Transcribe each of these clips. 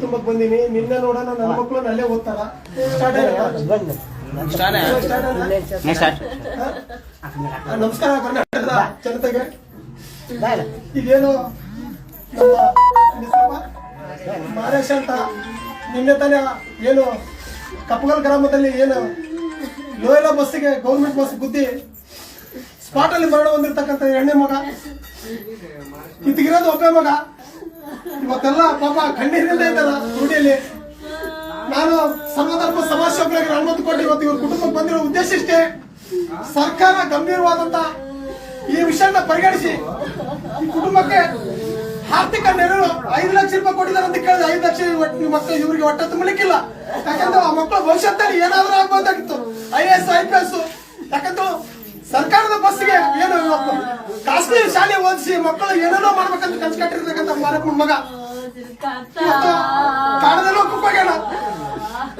ತುಂಬಕ್ ಬಂದೀನಿ. ನಿನ್ನೆ ನೋಡೋಣ ನನ್ನ ಮಕ್ಕಳು ಅಲ್ಲೇ ಓದ್ತಾರ. ಸ್ಟಾರ್ಟ್ ನಮಸ್ಕಾರ ಕರ್ನಾಟಕದ ಜನತೆಗೆ. ಇದೇನು? ಮಾರೇಶ್ ಅಂತ ನಿನ್ನೆ ತಾನೇ ಏನು ಕಪ್ಪಗಲ್ ಗ್ರಾಮದಲ್ಲಿ ಏನು ಲೋಯಲ ಬಸ್ಸಿಗೆ ಗೌರ್ಮೆಂಟ್ ಬಸ್ ಬುದ್ಧಿ ಸ್ಪಾಟ್ ಅಲ್ಲಿ ಮರಣ ಹೊಂದಿರ್ತಕ್ಕಂಥ ಎಣ್ಣೆ ಮಗ. ಇದ್ಗಿರೋದು ಒಬ್ಬ ಮಗ. ಇವತ್ತೆಲ್ಲ ಪಾಪ ಕಣ್ಣೀರಿಂದ ಇದ್ದಲ್ಲ ರೂಢಿಯಲ್ಲಿ? ನಾನು ಸರ್ವಧರ್ಮ ಸಮಾಜ ಸೇವಕರಿಗೆ ಅನುಮತಿ ಕೋಟಿ ಇವತ್ತು ಇವ್ರ ಕುಟುಂಬಕ್ಕೆ ಬಂದಿರೋ ಉದ್ದೇಶ ಇಷ್ಟೇ. ಸರ್ಕಾರ ಗಂಭೀರವಾದಂತ ಈ ವಿಷಯನ ಪರಿಗಣಿಸಿ ಈ ಕುಟುಂಬಕ್ಕೆ ಆರ್ಥಿಕ ನೆರವು ಐದು ಲಕ್ಷ ರೂಪಾಯಿ ಕೊಟ್ಟಿದ್ದಾರೆ ಅಂತ ಕೇಳಿದ್ರೆ ಐದು ಲಕ್ಷ ಮಕ್ಕಳು ಇವರಿಗೆ ಹೊಟ್ಟೆ ತುಂಬಲಿಕ್ಕಿಲ್ಲ. ಯಾಕಂದ್ರೆ ಆ ಮಕ್ಕಳ ಭವಿಷ್ಯದಲ್ಲಿ ಏನಾದ್ರೂ ಆಗ್ಬೋದಾಗಿತ್ತು. I S I P S ಯಾಕಂದ್ರೆ ಸರ್ಕಾರದ ಬಸ್ಗೆ ಏನು ಓದಿಸಿ ಮಕ್ಕಳು ಏನೇನೋ ಮಾಡ್ಬೇಕಂತ ಕಲ್ಸಿ ಕಟ್ಟಿರ್ತಕ್ಕಂಥ ಮಾರಪ್ಪನ ಮಗ. ಇವತ್ತು ಕಾಡದಲ್ಲೂ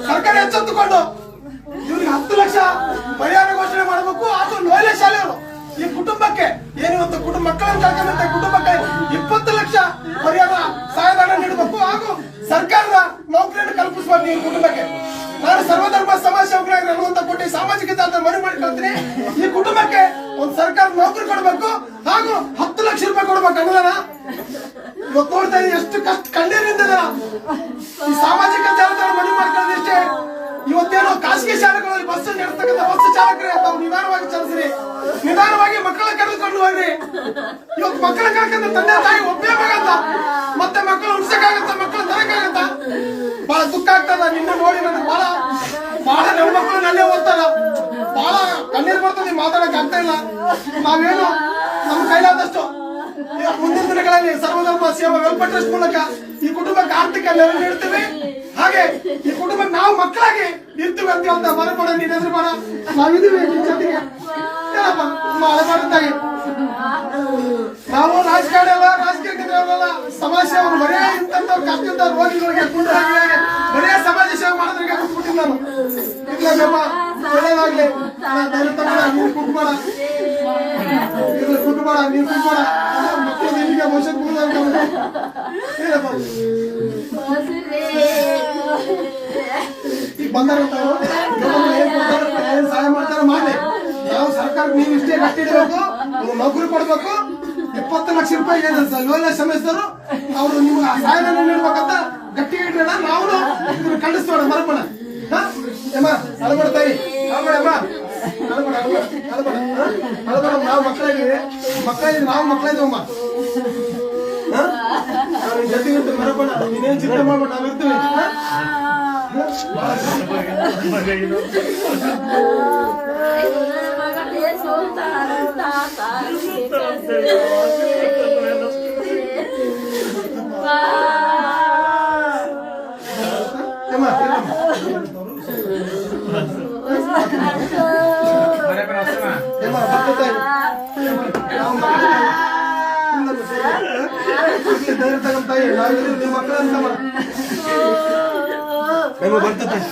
ಸರ್ಕಾರ ಎಚ್ಚೆತ್ತುಕೊಂಡು ಇವ್ರಿಗೆ ಹತ್ತು ಲಕ್ಷ ಪರಿಹಾರ ಘೋಷಣೆ ಮಾಡಬೇಕು ಅದು ನೋಯ್ಲೆ ಶಾಲೆಯವರು ಈ ಕುಟುಂಬಕ್ಕೆ ಏನು ಇವತ್ತು ಕುಟುಂಬ ಮಕ್ಕಳನ್ನು ಕಳ್ಕೊಂಡಂತ ಕುಟುಂಬಕ್ಕೆ ಇಪ್ಪತ್ತು ಲಕ್ಷ ಪರಿಹಾರ ಸಹಾಯಧನ ನೀಡಬೇಕು ಹಾಗೂ ಸರ್ಕಾರದ ನೌಕರಿಯನ್ನು ಕಲ್ಪಿಸಬೇಕು ಈ ಕುಟುಂಬಕ್ಕೆ. ನಾನು ಸರ್ವಧರ್ಮ ಸಮಾಜ ಸೇವಕರಾಗಿ ಕೊಟ್ಟಿ ಕೋಟಿ ಸಾಮಾಜಿಕ ಜಾಲದ ಮನೆ ಮಾಡಿಕೊಳ್ತೀನಿ ಈ ಕುಟುಂಬಕ್ಕೆ ಒಂದು ಸರ್ಕಾರ ನೌಕರಿ ಕೊಡಬೇಕು ಹಾಗೂ ಕೊಡ್ಬೇಕು ಅನುದಾನ ಇವತ್ತು ಎಷ್ಟು ಕಷ್ಟ ಕಣ್ಣೀರಿಂದ ಈ ಸಾಮಾಜಿಕ ಜಾಲತಾಣ ಮನೆ ಮಾಡ್ಕೊಳ್ಳೋದಿಷ್ಟೇ ಇವತ್ತೇನೋ ಖಾಸಗಿ ಶಾಲೆಗಳಲ್ಲಿ ಬಸ್ ನಡೆಸ್ತಕ್ಕಂಥ ಬಸ್ ಚಾಲಕರೇ ತಾವು ನಿಧಾನವಾಗಿ ಚಲಿಸ್ರಿ. ನಿಧಾನವಾಗಿ ಮಕ್ಕಳ ಕರೆದುಕೊಂಡು ಹೋಗ್ರಿ. ಇವತ್ತು ಮಕ್ಕಳ ಕಳ್ಕೊಂಡ ತಂದೆ ತಾಯಿ ಒಬ್ಬೇ ಮಗ ಅಂತ. ಮತ್ತೆ ಮಕ್ಕಳು ಉಡ್ಸಕ್ಕಾಗತ್ತ ಮಕ್ಕಳು ತರಕಾಗತ್ತ ಬಹಳ ದುಃಖ ಆಗ್ತದ, ನಿನ್ನ ನೋಡಿ ನನಗೆ ಬಹಳ. ಬಹಳ ನನ್ನ ಮಕ್ಕಳು ನಲ್ಲೇ ಓದ್ತಾರ. ಬಹಳ ಕಣ್ಣೀರು ಬರ್ತದೆ ಮಾತಾಡಕ್ ಆಗ್ತಾ ಇಲ್ಲ. ನಾವೇನು, ನಮ್ಮ ಕೈಲಾದಷ್ಟು ಮುಂದಿನ ದಿನಗಳಲ್ಲಿ ಸರ್ವಧರ್ಮ ಸೇವಾ ವೆಲ್ಫೇರ್ ಟ್ರಸ್ಟ್ ಮೂಲಕ ಈ ಕುಟುಂಬಕ್ಕೆ ಆರ್ಥಿಕ ನೆರವು ನೀಡ್ತೀವಿ ಹಾಗೆ ಈ ಕುಟುಂಬ ನಾವು ಮಕ್ಕಳಾಗಿ ನಿಂತು ಅಂತ ಅಂತ ಮರಬೇಡ ನೀನ್ ಹೆಸರು ಬೇಡ ನಾವಿದೀವಿ ನಿನ್ ಜೊತೆಗೆ. ಏನಪ್ಪ? ತುಂಬ ಅಳಬಾಡುತ್ತಾಗಿ ನಾವು ರಾಜಕಾರಣ ಅಲ್ಲ, ರಾಜಕೀಯ ಸಮಾಜ ಸೇವೆ ಬರೇ ಇಂಥವ್ರು ಕಷ್ಟ ರೋಗಿಗಳಿಗೆ ಬರೇ ಸಮಾಜ ಸೇವೆ ಮಾಡೋದ್ರಿಗೆ ಬಿಟ್ಬಿಟ್ಟಿಲ್ಲ ನಾನು. ಇರ್ಲೇಬೇಮ್ಮ ಒಳ್ಳೇದಾಗ್ಲಿ. ನಾ ಧೈರ್ಯ ತಗೊಂಡ ನೀನು ಕುಟ್ಬೇಡ ಇರ್ಲಿ ಕುಟ್ಬೇಡ ನೀನು ಕುಟ್ಬೇಡ ಮಕ್ಕಳು ಮುಂದೆ ಏನಪ್ಪ ಈಗ. ಗೌರ್ಮೆಂಟ್ ಏನ್ ಸಹಾಯ ಮಾಡ್ತಾರೆ ಮಾಡಿ. ನಾವು ಸರ್ಕಾರಕ್ಕೆ ನೀವು ಇಷ್ಟೇ ಕಟ್ಟಿಡಬೇಕು ನೌಕರಿ ಕೊಡ್ಬೇಕು. ಇಪ್ಪತ್ತು ಲಕ್ಷ ರೂಪಾಯಿ ಲೋನ ಶ್ರಮಿಸಿದ್ರು ಅವರು ನಿಮ್ಗೆ ಆ ಸಹಾಯಧನ ನೀಡ್ಬೇಕಂತ ಗಟ್ಟಿಗೆ ಇಡೋಣ ನಾವು ಖಂಡಿಸ್ತೋಣ ಮರಪಣ ಯಮ್ಮ ಅಳಬೇಡ ತಾಯಿ ಅಳಬೇಡ ಅಮ್ಮ ಅಳಬೇಡ ಅಳಬೇಡ ಅಳಬೇಡ ಹಾ? ಅಳಬೇಡ ನಾವು ಮಕ್ಕಳಿದ್ದೀವಿ ಮಕ್ಕಳಿದ್ದೀವಿ ನಾವು ಮಕ್ಕಳಿದ್ದೀವಮ್ಮ ನಿನ್ ಜೊತೆಗೆ ಮರಪಣ ನೀನೇನ್ ಚಿಂತೆ ಮಾಡ್ಬೇಡ? ಇರ್ಲಿ, ಧೈರ್ಯ ತಗೊಂಡ್ ತಾಯಿ ನಾವಿದ್ದೀವಿ ನಿಮ್ಮ ಮಕ್ಕಳು ಅಂತಮ್ಮ ಏಮ್ಮ ಬರ್ತಾ ತಾಯಿ